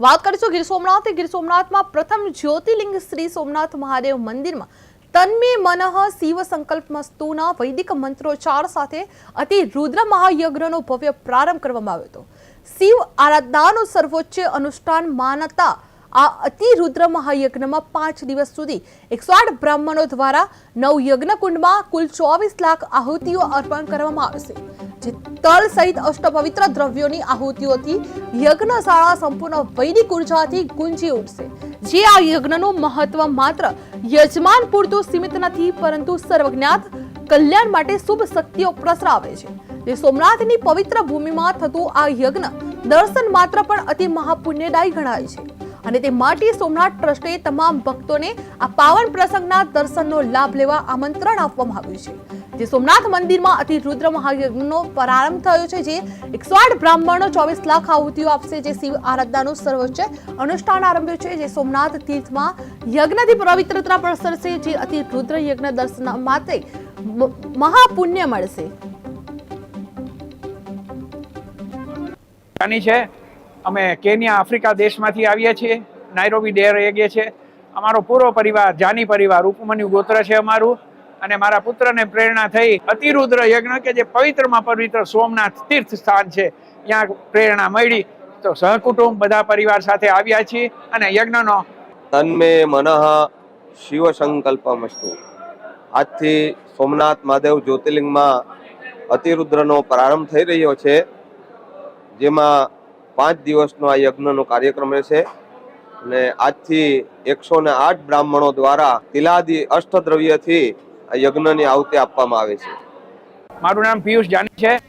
વાત કરીશું ગીર સોમનાથ ગીર સોમનાથમાં પ્રથમ જ્યોતિર્લિંગ શ્રી સોમનાથ મહાદેવ મંદિરમાં તન્મે મનઃ શિવ સંકલ્પ મસ્તુના વૈદિક મંત્રોચ્ચાર સાથે અતિ રુદ્ર મહાયજ્ઞનો ભવ્ય પ્રારંભ કરવામાં આવ્યો હતો. શિવ આરાધનાનું સર્વોચ્ચ અનુષ્ઠાન માનતા આ અતિ રુદ્ર મહાયજ્ઞમાં પાંચ દિવસ સુધી એકસો આઠ બ્રાહ્મણો દ્વારા નવ યજ્ઞકુંડમાં કુલ ચોવીસ લાખ આહુતિઓ અર્પણ કરવામાં આવશે જે તલ સહિત અષ્ટપવિત્ર દ્રવ્યોની આહુતિઓથી યજ્ઞશાળા સંપૂર્ણ વૈદિક ઉર્જાથી ગુંજી ઉઠશે. જે આ યજ્ઞનું મહત્વ માત્ર યજમાન પૂરતું સીમિત નથી, પરંતુ સર્વજ્ઞાત કલ્યાણ માટે શુભ શક્તિઓ પ્રસરાવે છે. જે સોમનાથની પવિત્ર ભૂમિમાં થતું આ યજ્ઞ દર્શન માત્ર પણ અતિ મહાપુણ્યદાયી ગણાય છે. અને તે માટે સોમનાથ ટ્રસ્ટે તમામ ભક્તોને આ પાવન પ્રસંગના દર્શનનો લાભ લેવા આમંત્રણ આપવામાં આવ્યું છે. જે સોમનાથ મંદિરમાં અતિ રુદ્ર મહાયજ્ઞનો પ્રારંભ થયો છે, જે એકસો આઠ બ્રાહ્મણો ચોવીસ લાખ આહુતિઓ આપશે, જે શિવ આરાધનાનું સર્વોચ્ચ અનુષ્ઠાન આરંભ્યું છે. જે સોમનાથ તીર્થમાં યજ્ઞથી પવિત્રતા પ્રસરશે, જે અતિ રુદ્ર યજ્ઞ દર્શન માટે મહાપુણ્ય મળશે. છે? અમે કેન્યા આફ્રિકા દેશમાંથી આવીએ છીએ નાયરોબી ડેર એગે છે. અમારો પૂરો પરિવાર, જાની પરિવાર, ઉપમન્યુ ગોત્ર છે અમારું. અને મારા પુત્રને પ્રેરણા થઈ અતિરુદ્ર યજ્ઞ કે જે પવિત્રમાં પવિત્ર સોમનાથ તીર્થ સ્થાન છે, ત્યાં પ્રેરણા મળી. તો સહકુટુંબ બધા પરિવાર સાથે આવ્યા છીએ અને યજ્ઞનો તન્મે મનઃ શિવ સંકલ્પમસ્તુ. આજથી સોમનાથ મહાદેવ જ્યોતિર્લિંગમાં અતિરુદ્રનો પ્રારંભ થઈ રહ્યો છે, જેમાં પાંચ દિવસનો આ યજ્ઞનો કાર્યક્રમ રહેશે. અને આજથી એકસો ને આઠ બ્રાહ્મણો દ્વારા તિલાદી અષ્ટદ્રવ્યથી આ યજ્ઞની આવતી આપવામાં આવે છે. મારું નામ પિયુષ જાની છે.